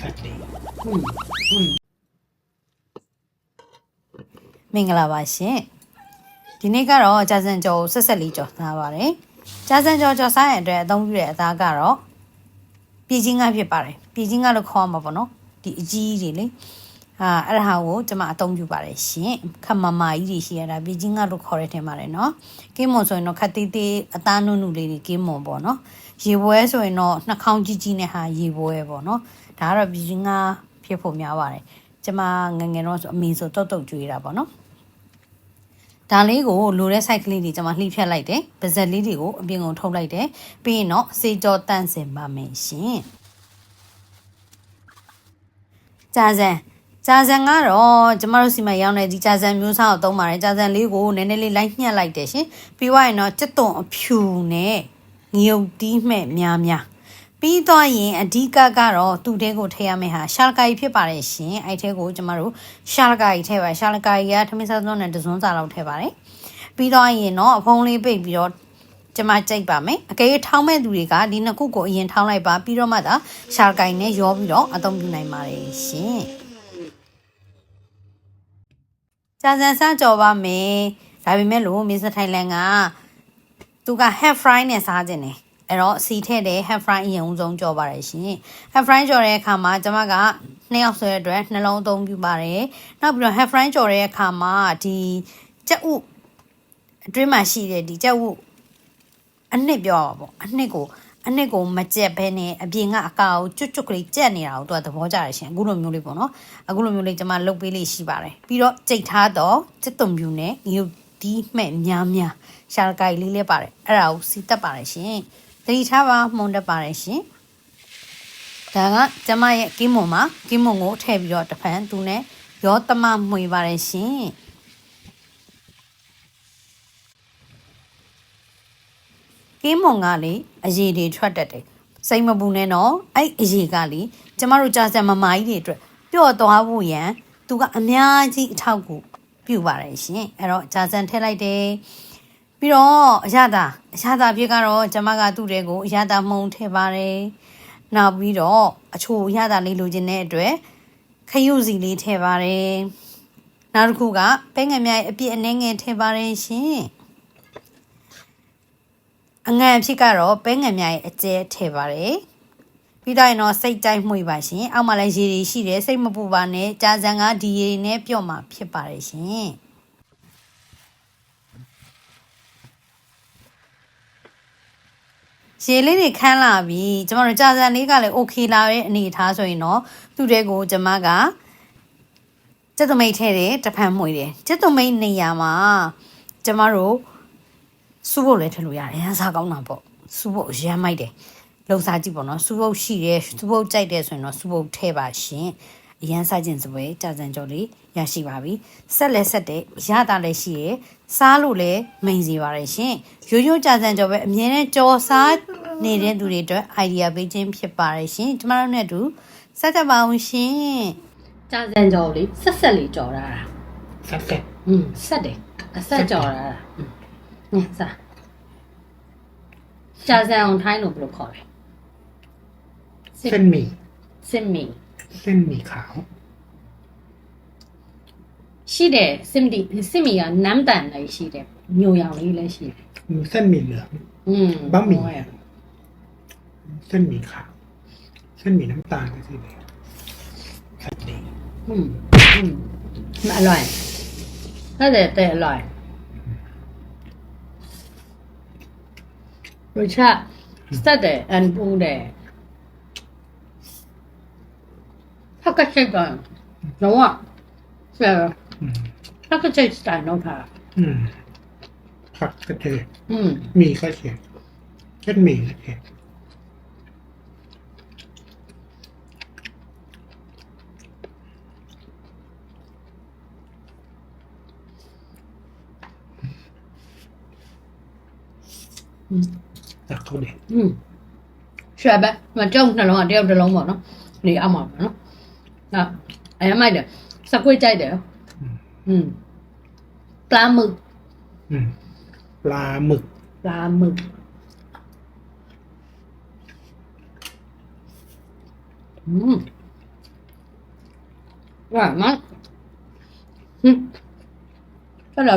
Cutting မင်္ဂလာပါရှင်ဒီနေ့ကတော့ကြာစံကျော်ဆက်ဆက်လေးကျော်သားပါတယ်ကြာစံကျော်ကျော်စားရတဲ့အသုံးပြုတဲ့အသားကတော့ပြည်ချင်းကဖြစ်ပါတယ်ပြည်ချင်းကလို့ခေါ်မှာပေါ့နော်ဒီအကြီးကြီးတွေလေ အာအဲ့ဒါကိုကျွန်မအသုံးပြုပါတယ်ရှင်ခမမာကြီးတွေရှိရတာပြည်ချင်းကလို့ခေါ်ရတဲ့ထင်ပါတယ်နော်ကင်းမွန်ဆိုရင်တော့ခက်သေးသေးအသားနုနုလေးတွေကင်းမွန်ပေါ့နော်ရေပွဲဆိုရင်တော့နှာခေါင်းကြီးကြီးနဲ့ဟာရေပွဲပေါ့နော်ဒါကတော့ပြည်ချင်းကဖြစ်ဖို့များပါတယ်ကျွန်မငယ်ငယ်တော့ဆိုအမေဆိုတုတ်တုတ်ကြွေးတာပေါ့နော်ဒါလေးကိုလိုတဲ့ site ကလေးတွေကျွန်မလှိဖြတ်လိုက်တယ်။ပါဇက်လေးတွေကိုအပြင်ကုန်ထုတ်လိုက်တယ်။ပြီးရင်တော့စေကြောတန့်စင်ပါမယ်ရှင်။ကြာစံ ကြာစံကတော့ကျမတို့စီမံရောင်းတဲ့ဒီကြာစံမျိုးစားကိုသုံးပါတယ်။ကြာစံလေးကိုနည်းနည်းလေးလိုက်ညှက်လိုက်တယ်ရှင်။ပြီးသွားရင်တော့စက်သွန်အဖြူနဲ့ငရုတ်တီးမဲ့များများပြီးသွားရင်အဓိကကတော့သူ့တဲကိုထည့်ရမယ့်ဟာရှာလကာကြီးဖြစ်ပါတယ်ရှင်အဲ့ထဲကိုကျမတို့ရှာလကာကြီးထည့်ပါရှာလကာကြီးကထမင်းစားစုံနဲ့တစုံစာလောက်ထည့်ပါတယ်ပြီးသွားရင်တော့အဖုံးလေးပိတ်ပြီးတော့ကျမကြိုက်ပါမယ်အကယ်၍ထောင်းမဲ့သူတွေကဒီနှစ်ခုကိုအရင်ထောင်းလိုက်ပါပြီးတော့မှသာရှာလကာကြီးနဲ့ရောပြီးတော့အသုံးပြုနိုင်ပါတယ်ရှင် ကြာစံစကြော်ပါမယ်ဒါပေမဲ့လို့မစ္စထိုင်လန်ကသူက half fry နဲ့စားခြင်းတယ်အဲ့တော့စီထည့်တဲ့ half fry အရင်ဦးဆုံးကြော်ပါတယ်ရှင် half fry ကြော်တဲ့အခါမှာကျွန်မကနှစ်ယောက်ဆွဲအတွက်နှလုံးအသုံးပြုပါတယ်နောက်ပြီးတော့ half fry ကြော်တဲ့အခါမှာဒီကြက်ဥအတွင်းမှာရှိတဲ့ဒီကြက်ဥအနှစ်ပြောပါပေါ့အနှစ်ကို အနှစ်ကိုမကြက်ဘဲနဲ့အပြင်ကအကာကိုကျွတ်ကျွတ်ကလေးကြက်နေတာကိုသူကသဘောကျတယ်ရှင်အခုလိုမျိုးလေးပေါ့နော်အခုလိုမျိုးလေးကျွန်မလုပ်ပေးလေးရှိပါတယ်ပြီးတော့ကြိတ်ထားတော့စက်သွံပြူနဲ့ငရုတ်ဒီမဲ့များများရှာလကိုင်လေးလေးပါတယ်အဲ့ဒါကိုစီတက်ပါတယ်ရှင်သတိထားပါမှုန်တက်ပါတယ်ရှင်ဒါကကျမရဲ့ကင်းမွန်မှာကင်းမွန်ကိုထည့်ပြီးတော့တစ်ဖန်သူနဲ့ရောသမမှွေပါတယ်ရှင် ကင်းမွန်ကလေအရေးတွေထွက်တတ်တယ်စိတ်မပူနဲ့တော့အဲ့အရေးကလေကျမတို့ကြာစံမမာကြီးတွေအတွက်ပျော့သွားဖို့ရန်သူကအများကြီးအထောက်ကိုပြုပါတယ်ရှင်အဲ့တော့ကြာစံထည့်လိုက်တယ်ပြီးတော့အရသာအရသာဖြစ်ကတော့ကျမကသူ့တဲ့ကိုအရသာမှုံထည့်ပါတယ်။နောက်ပြီးတော့အချိုအရသာလေးလိုချင်တဲ့အတွက်ခရုစီလေးထည့်ပါတယ်။နောက်တစ်ခုကပဲငယ်မြိုင်အပြည့်အနှဲငယ်ထည့်ပါတယ်ရှင်။ အငံအဖြစ်ကတော့ပဲငယ်မြိုင်အကျဲထည့်ပါတယ်။ပြီးတော့ရင်တော့စိတ်ကြိုက်မှုပါရှင်။အောက်မှာလည်းရေတွေရှိတယ်စိတ်မပူပါနဲ့ကြာစံကဒီရေတွေနဲ့ပြော့မှာဖြစ်ပါတယ်ရှင်။ရေလေးတွေခန်းလာပြီကျမတို့ကြာစံလေးကလည်း okay လာတဲ့အနေအထားဆိုရင်တော့သူ့တဲ့ကိုကျမကစက်သမိတ်ထဲတယ်တဖန်မှွေတယ်စက်သမိတ်နေရာမှာကျမတို့ စူးဖို့လည်းထည့်လို့ရတယ်ရန်စားကောင်းတာပေါ့စူးဖို့ရမ်းမိုက်တယ်လုံစားကြည့်ပေါ့နော်စူးဖို့ရှိတယ်စူးဖို့ကြိုက်တယ်ဆိုရင်တော့စူးဖို့ထည့်ပါရှင်အရန်စားခြင်းစပွဲကြာစံကြော်လေးရရှိပါပြီဆက်လဲဆက်တဲ့ရတာလည်းရှိရယ်စားလို့လည်းမိန်စီပါတယ်ရှင်ရိုးရိုးကြာစံကြော်ပဲအမြဲတမ်းကြော်စားနေတဲ့သူတွေအတွက် idea ပေးခြင်းဖြစ်ပါတယ်ရှင်ကျမတို့နဲ့အတူစက်ကြပါအောင်ရှင်ကြာစံကြော်လေးဆက်ဆက်လေးကြော်တာဆက်ဆက်อืมဆက်တယ်အဆက်ကြော်တာ อืมညစားကြာစံအောင်ထိုင်းလို့ဘယ်လိုခေါ်လဲ เส้นหมี่ စစ်မီ เส้นหมี่ขาว ရှိတယ်စစ်မီစစ်မီကနမ်းတန်လည်းရှိတယ်ညိုရောင်လေးလည်းရှိတယ် มีเส้นหมี่เหลือง อืม บะหมี่เส้นหมี่ขาว เส้นหมี่น้ำตาลก็สีเหลืองขက်ดี อืมอืมมันอร่อยน่าจะแต่อร่อย รสชาติสเต่อันปูแดดถ้าก็ใช่ก่อนน้องอะเออถ้าก็ใช่สไตล์น้องค่ะผักกระเทอืมมีก็เทเช่นมีก็เทอืม ตักเขาดิอืมใช่ไหมมันจ้องแต่ลงอะเดียวแต่ลงหมดเนาะหนีเอาหมดเนาะอะอ้ทำไมเดียวสักกุ้ยใจเดียวปลาหมึก อืปลาหมึก ปลาหมึก อืมอร่อยมากอืมก็เลย